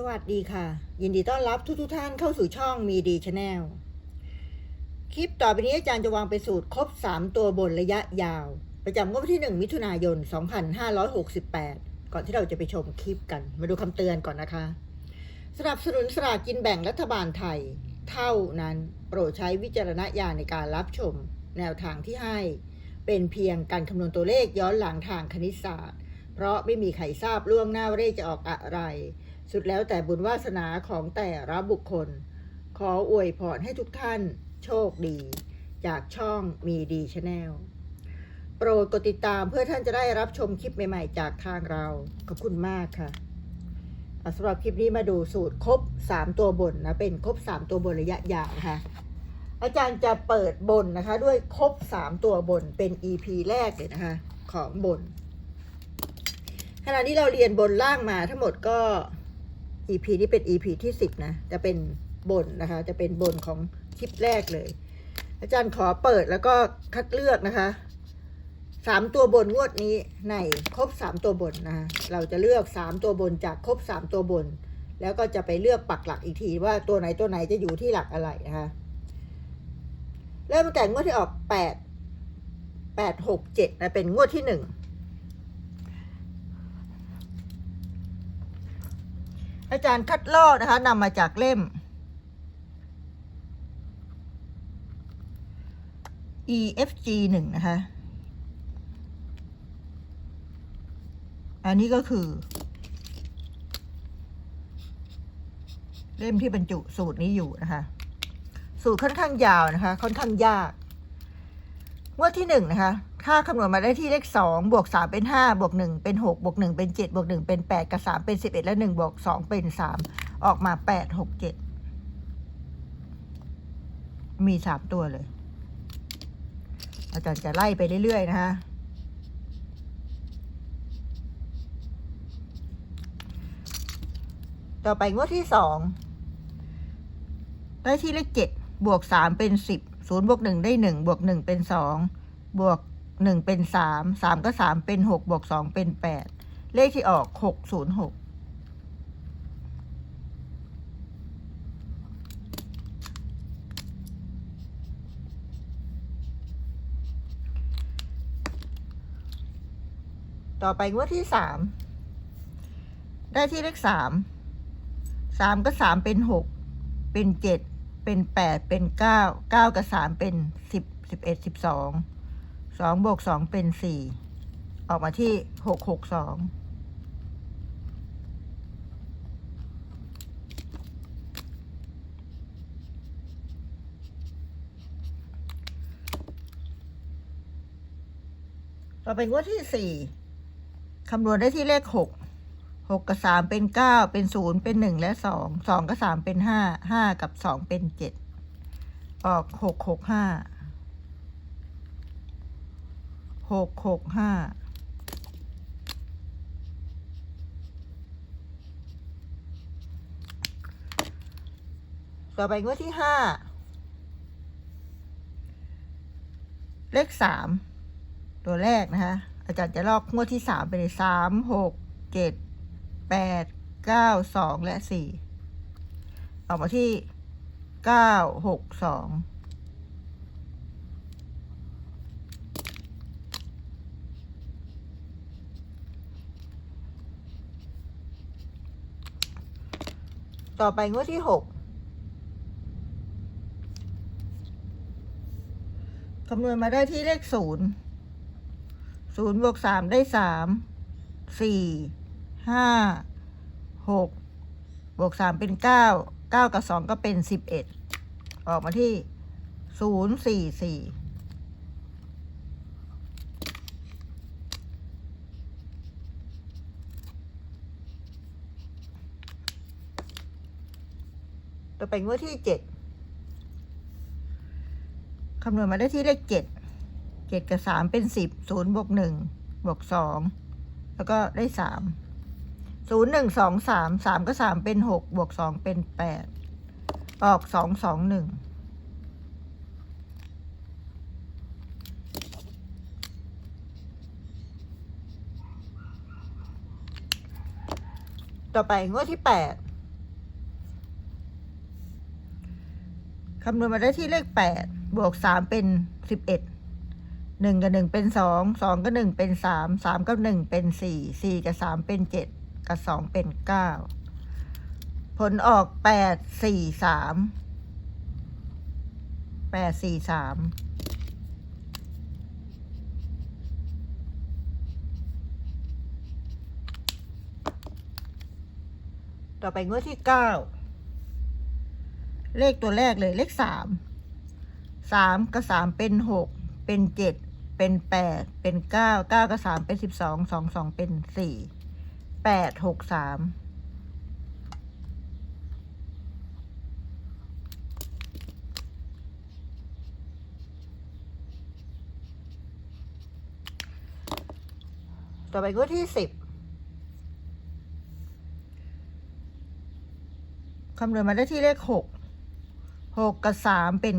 สวัสดีค่ะ ยินดีต้อนรับทุกทท่านเข้าสู่ช่องมีดีชาแนลคลิปต่อไปนี้อาจารย์จะวางเป็นสูตรครบ 3 ตัวบนระยะยาว ประจำงวดวันที่ 1 มิถุนายน 2568 ก่อนที่เราจะไปชมคลิปกัน มาดูคำเตือนก่อนนะคะ สนับสนุนสลากกินแบ่งรัฐบาลไทย เท่านั้นโปรดใช้วิจารณญาณในการรับชม แนวทางที่ให้ เป็นเพียงการคำนวณตัวเลขย้อนหลังทางคณิตศาสตร์ เพราะไม่มีใครทราบล่วงหน้าว่าเลขจะออกอะไร สุดแล้วแต่บุญวาสนาของแต่ละบุคคล ขออวยพรให้ทุกท่านโชคดี จากช่องมีดีชาแนลโปรดกดติดตามเพื่อท่านจะได้รับชมคลิปใหม่ๆ จากทางเรา ขอบคุณมากค่ะสำหรับคลิปนี้มาดูสูตรครบ 3 ตัวบนนะ เป็นครบ 3 ตัวบนระยะยาวนะคะอาจารย์จะเปิดบนนะคะ ด้วยครบ 3 ตัวบนเป็น EP แรกเลยนะคะ ของบน ขณะนี้เราเรียนบนล่างมาทั้งหมดก็ EP นี้เป็น EP ที่ 10 นะ จะเป็นบนนะคะ จะเป็นบนของคลิปแรกเลย อาจารย์ขอเปิดแล้วก็คัดเลือกนะคะสามตัวบนงวดนี้ในครบสามตัวบนนะคะเราจะเลือกสามตัวบนจากครบสามตัวบน แล้วก็จะไปเลือกปักหลักอีกทีว่าตัวไหนตัวไหนจะอยู่ที่หลักอะไรนะคะเริ่มแต่งวดที่ออกแปดแปดหกเจ็ดนะเป็นงวดที่หนึ่ง อาจารย์คัดลอกนะคะนำมาจากเล่ม EFG หนึ่งนะคะ อันนี้ก็คือ เล่มที่บรรจุสูตรนี้อยู่นะคะ สูตรค่อนข้างยาวนะคะ ค่อนข้างยากงวดที่หนึ่งนะคะ ถ้าคำนวณมาได้ที่เลขสองบวกสามเป็นห้าบวกหนึ่งเป็นหกบวกหนึ่งเป็นเจ็ดบวกหนึ่งเป็นแปดกับสามเป็นสิบเอ็ดและหนึ่งบวกสองเป็นสามออกมาแปดหกเจ็ดมีสามตัวเลย อาจารย์จะไล่ไปเรื่อย ๆ นะคะต่อไปงวดที่สองได้ที่เลขเจ็ดบวกสามเป็นสิบศูนย์บวกหนึ่งได้หนึ่งบวกหนึ่งเป็นสองบวก หนึ่งเป็นสามสามก็สามเป็นหกบวกสองเป็นแปดเลขที่ออกหกศูนย์หกต่อไปงวดที่สาม ได้ที่เลขสาม สามก็สามเป็นหก เป็นเจ็ด เป็นแปด เป็นเก้า เก้ากับสามเป็นสิบสิบเอ็ดสิบสอง สองบวกสองเป็นสี่ออกมาที่หกหกสองต่อไปงวดที่สี่คำนวณได้ที่เลขหกหกกับสามเป็นเก้าเป็นศูนย์เป็นหนึ่งและสองสองกับสามเป็นห้าห้ากับสองเป็นเจ็ดออกหกหกห้า หกหกห้าต่อไปงวดที่ห้าเลขสามตัวแรกนะคะ อาจารย์จะลอกงวดที่สามไปเลยสามหกเจ็ดแปดเก้าสองและสี่ออกมาที่เก้าหกสอง ต่อไปงวดที่หกคำนวณมาได้ที่เลขศูนย์ศูนย์บวกสามได้สามสี่ห้าหกบวกสามเป็นเก้าเก้ากับสองก็เป็นสิบเอ็ดออกมาที่ศูนย์สี่สี่ ต่อไปงวดที่เจ็ดคำนวณมาได้ที่เลขเจ็ดเจ็ดกับสามเป็นสิบศูนย์บวกหนึ่งบวกสองแล้วก็ได้สามศูนย์หนึ่งสองสามสามก็สามเป็นหกบวกสองเป็นแปดออกสองสองหนึ่งต่อไปงวดที่แปด คำนวณมาได้ที่เลขแปดบวกสามเป็นสิบเอ็ดหนึ่งกับหนึ่งเป็นสองสองกับหนึ่งเป็นสามสามกับหนึ่งเป็นสี่สี่กับสามเป็นเจ็ดกับสองเป็นเก้าผลออกแปดสี่สามแปดสี่สามต่อไปงวดที่เก้า เลขตัวแรกเลยเลขสามสามกับสามเป็นหกเป็นเจ็ดเป็นแปดเป็นเก้าเก้ากับสามเป็นสิบสองสองสองเป็นสี่แปดหกสามต่อไปก็ที่สิบคำนวณมาได้ที่เลขหก หกกับสามเป็น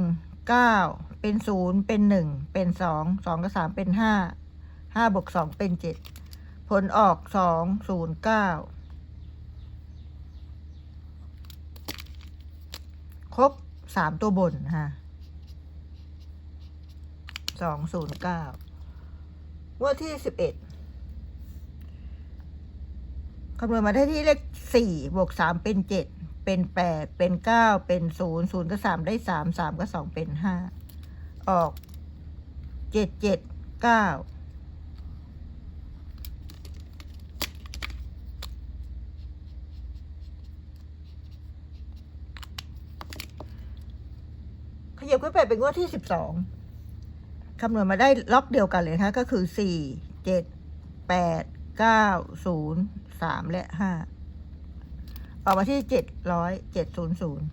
เก้าเป็นศูนย์เป็นหนึ่งเป็นสองสองกับสามเป็นห้าห้าบวกสองเป็นเจ็ดผลออกสองศูนย์เก้าครบสามตัวบนฮะสองศูนย์เก้างวดที่สิบเอ็ดคำนวณมาได้ที่เลขสี่บวกสามเป็นเจ็ด เป็นแปดเป็นเก้าเป็นศูนย์ศูนย์กับสามได้สามสามกับสองเป็นห้าออกเจ็ดเจ็ดเก้าขยับขึ้นไปเป็นงวดที่สิบสองคำนวณมาได้ล็อกเดียวกันเลยนะคะก็คือสี่เจ็ดแปดเก้าศูนย์สามและห้า ออกมาที่เจ็ดร้อยเจ็ดศูนย์ศูนย์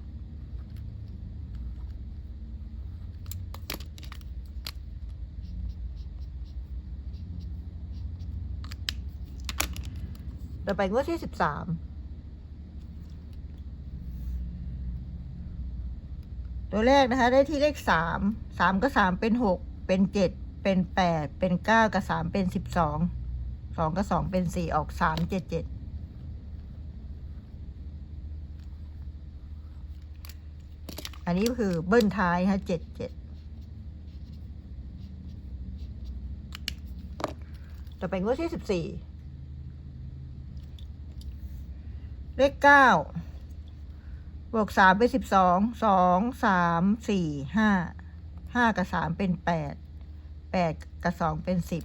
เราไปงวดที่สิบสามตัวแรกนะคะ ได้ที่เลขสามสามกับสามเป็นหกเป็นเจ็ดเป็นแปดเป็นเก้ากับสามเป็นสิบสองสองกับสองเป็นสี่ออกสามเจ็ดเจ็ด อันนี้คือเบิ้ลท้ายนะคะเจ็ดเจ็ดต่อไปงวดที่สิบสี่เลขเก้าบวกสามเป็นสิบสองสองสามสี่ห้าห้ากับสามเป็นแปดแปดกับสองเป็นสิบ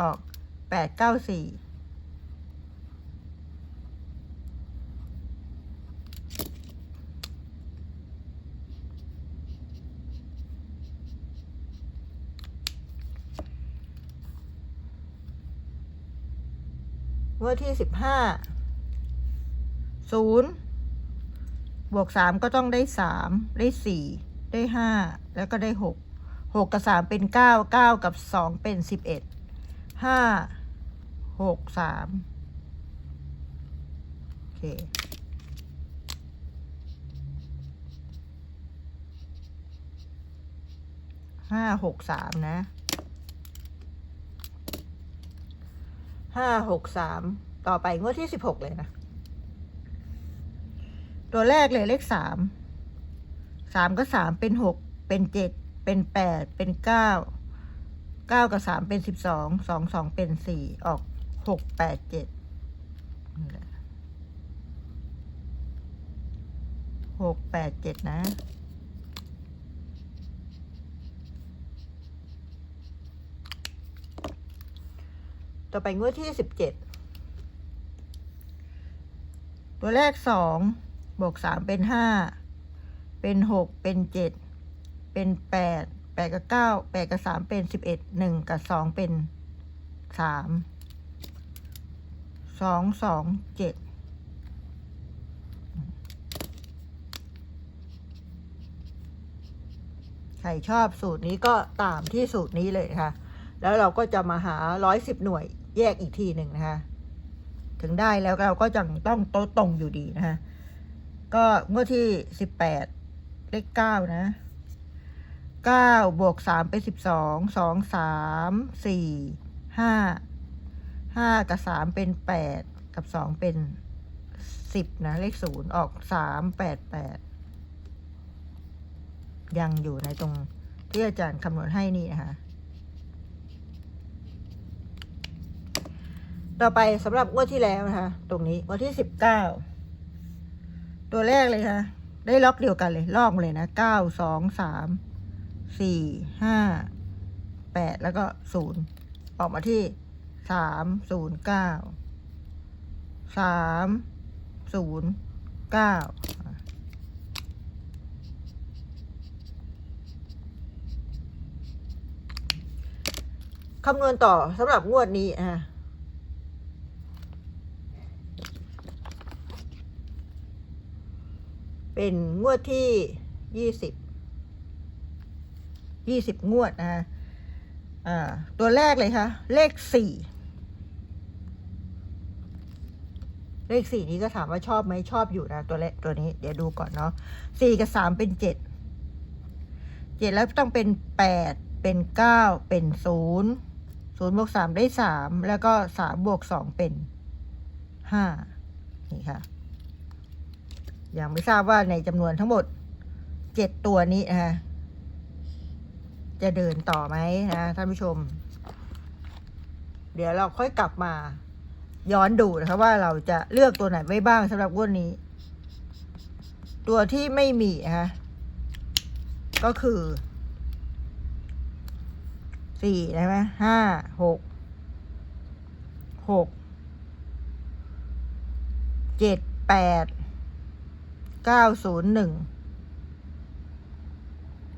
ออกแปดเก้าสี่ งวดที่สิบห้าศูนย์บวกสามก็ต้องได้สามได้สี่ได้ห้าแล้วก็ได้หกหกกับสามเป็นเก้าเก้ากับสองเป็นสิบเอ็ดห้าหกสามโอเคห้าหกสามนะ ห้าหกสามต่อไปงวดที่สิบหกเลยนะ ตัวแรกเลยเลขสามสามกับสามเป็นหกเป็นเจ็ดเป็นแปดเป็นเก้าเก้ากับสามเป็นสิบสองสองสองเป็นสี่ออกหกแปดเจ็ดหกแปดเจ็ดนะ ต่อไปงวดที่สิบเจ็ดตัวแรกสองบวกสามเป็นห้าเป็นหกเป็นเจ็ดเป็นแปดแปดกับเก้าแปดกับสามเป็นสิบเอ็ดหนึ่งกับสองเป็นสามสองสองเจ็ดใครชอบสูตรนี้ก็ตามที่สูตรนี้เลยค่ะ แล้วเราก็จะมาหาร้อยสิบหน่วย แยกอีกทีหนึ่งนะคะ ถึงได้แล้วเราก็จะต้องโต๊ะตรงอยู่ดีนะคะก็งวดที่สิบแปดเลขเก้านะเก้าบวกสามเป็นสิบสองสองสามสี่ห้าห้ากับสามเป็นแปดกับสองเป็นสิบนะ เลขศูนย์ออกสามแปดแปดยังอยู่ในตรงที่อาจารย์คำนวณให้นี่นะคะ ต่อไปสำหรับงวดที่แล้วนะคะ ตรงนี้วันที่สิบเก้าตัวแรกเลยค่ะ ได้ล็อกเดียวกันเลยลอกมาเลยนะเก้าสองสามสี่ห้าแปดแล้วก็ศูนย์ออกมาที่สามศูนย์เก้าสามศูนย์เก้าคำนวณต่อสำหรับงวดนี้อะ เป็นงวดที่ยี่สิบยี่สิบงวดนะฮะตัวแรกเลยค่ะ เลขสี่เลขสี่นี้ก็ถามว่าชอบไหมชอบอยู่นะตัวเลขตัวนี้ เดี๋ยวดูก่อนเนาะสี่กับสามเป็นเจ็ดเจ็ดแล้วต้องเป็นแปดเป็นเก้าเป็นศูนย์ศูนย์บวกสามได้สามแล้วก็สามบวกสองเป็นห้านี่ค่ะ ยังไม่ทราบว่าในจำนวนทั้งหมดเจ็ดตัวนี้นะคะจะเดินต่อไหมนะท่านผู้ชม เดี๋ยวเราค่อยกลับมาย้อนดูนะคะว่าเราจะเลือกตัวไหนไว้บ้างสำหรับงวดนี้ ตัวที่ไม่มีนะคะก็คือสี่ใช่ไหมห้าหกหกเจ็ดแปด เก้าศูนย์หนึ่ง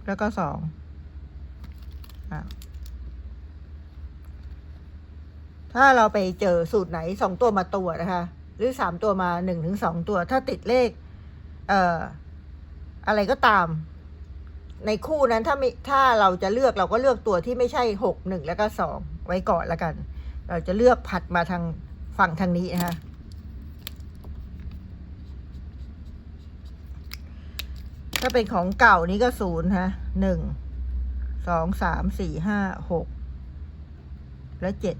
แล้วก็สองถ้าเราไปเจอสูตรไหนสองตัวมาตัวนะคะ หรือสามตัวมาหนึ่งถึงสองตัว ถ้าติดเลข เอ่อ อะไรก็ตาม ในคู่นั้นถ้าไม่ถ้าเราจะเลือกเราก็เลือกตัวที่ไม่ใช่หกหนึ่งแล้วก็สองไว้ก่อนแล้วกัน เราจะเลือกผัดมาทางฝั่งทางนี้นะคะ ถ้าเป็นของเก่านี้ก็ศูนย์ฮะหนึ่งสองสามสี่ห้าหกและเจ็ด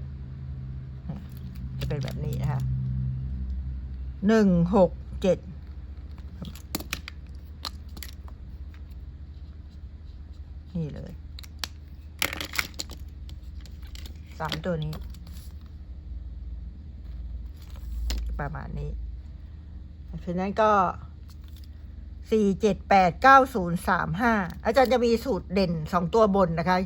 จะเป็นแบบนี้นะคะหนึ่งหกเจ็ดนี่เลยสามตัวนี้ ประมาณนี้ฉะนั้นก็ สี่เจ็ดแปดเก้าศูนย์สามห้าอาจารย์จะมีสูตรเด่นสองตัวบนนะคะ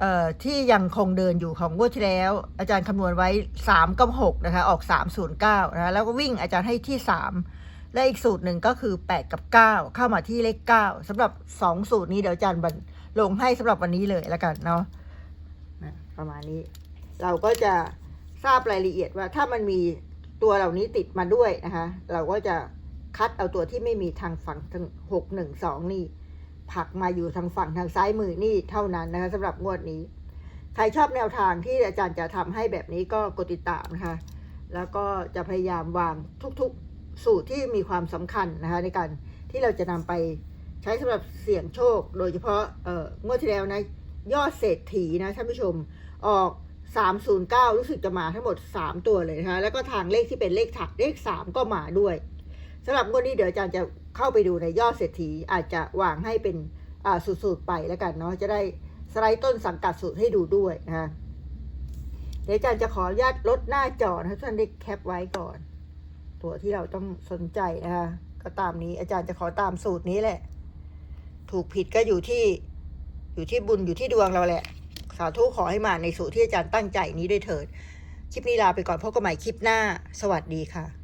เอ่อที่ยังคงเดินอยู่ของงวดที่แล้ว อาจารย์คำนวณไว้สามกับหกนะคะออกสามศูนย์เก้านะคะแล้วก็วิ่งอาจารย์ให้ที่สามและอีกสูตรหนึ่งก็คือแปดกับเก้าเข้ามาที่เลขเก้าสำหรับสองสูตรนี้เดี๋ยวอาจารย์บันลงให้สำหรับวันนี้เลยแล้วกันเนาะประมาณนี้ เราก็จะทราบรายละเอียดว่าถ้ามันมีตัวเหล่านี้ติดมาด้วยนะคะ เราก็จะ คัดเอาตัวที่ไม่มีทางฝั่งทางหกหนึ่งสองนี่ผลักมาอยู่ทางฝั่งทางซ้ายมือนี่เท่านั้นนะคะสำหรับงวดนี้ ใครชอบแนวทางที่อาจารย์จะทำให้แบบนี้ก็กดติดตามนะคะ แล้วก็จะพยายามวางทุกๆสูตรที่มีความสำคัญนะคะในการที่เราจะนำไปใช้สำหรับเสี่ยงโชค โดยเฉพาะเอ่องวดที่แล้วนะยอดเศรษฐีนะท่านผู้ชมออก 309 รู้สึกจะมาทั้งหมด 3 ตัวเลยนะคะแล้วก็ทางเลขที่เป็นเลขถักเลข 3 ก็มาด้วย สำหรับงวดนี้เดี๋ยวอาจารย์จะเข้าไปดูในยอดเศรษฐีอาจจะวางให้เป็นสูตรๆไปแล้วกันเนาะจะได้สไลด์ต้นสังกัดสูตรให้ดูด้วยนะคะเดี๋ยวอาจารย์จะขออนุญาตลดหน้าจอนะท่านได้แคปไว้ก่อน ตัวที่เราต้องสนใจนะคะก็ตามนี้อาจารย์จะขอตามสูตรนี้แหละ ถูกผิดก็อยู่ที่อยู่ที่บุญอยู่ที่ดวงเราแหละ สาธุขอให้มาในสูตรที่อาจารย์ตั้งใจนี้ด้วยเถิด คลิปนี้ลาไปก่อนพบกันใหม่คลิปหน้า สวัสดีค่ะ